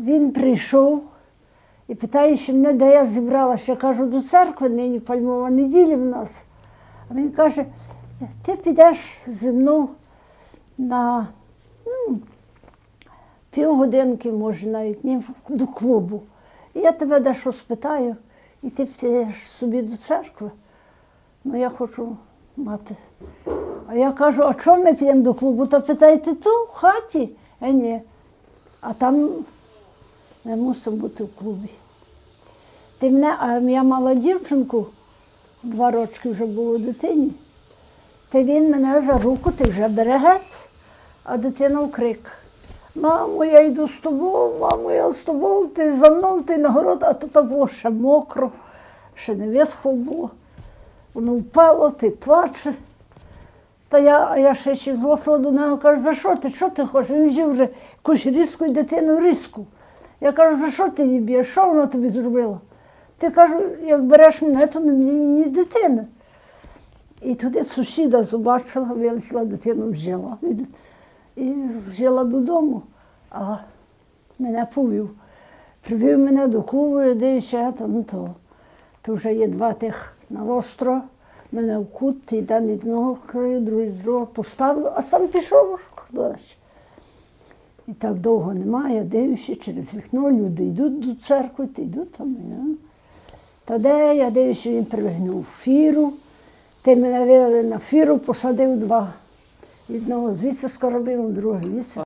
Він прийшов і питає, мене, де я зібралася. Я кажу, до церкви нині пальмова неділя в нас. А він каже, ти підеш зі мною на ну, півгодинки, може, навіть ні, до клубу. І я тебе дещо спитаю, і ти підеш собі до церкви. Ну, я хочу мати. А я кажу, а чому ми підемо до клубу? То питайте ту в хаті. А ні. А там ми мусимо бути в клубі. Ти мене, а я мала дівчинку, два рочки вже було дитині. Та він мене за руку, ти вже бере а дитина в крик. Мамо, я йду з тобою, мамо, я з тобою, ти за мною, ти на город, а то так було ще мокро, ще не висохло було. Воно впало, ти плаче. Та я, а я ще ще злосла до нього, кажу, за що ти, що ти хочеш? Він жив вже якусь різку і дитину різку. Я кажу, за що ти її б'єш? Що вона тобі зробила? Ти кажу, як береш мене, то не мені, мені дитина. І туди сусіда побачила, вилізла дитину взяла. І- взяла додому, а мене повів. Привів мене до клубу, я дивлюся, то, ну, то, то вже є два тих на остро, мене в кут, і там одного краю, другий з другого поставив, а сам пішов далі. І так довго немає, дивлюся через вікно, люди йдуть до церкви, ти йдуть там. Я. Та де я дивлюся, він пригнув фіру, ти мене вивели на фіру, посадив два. Одного звідси скоробив, другого звідси.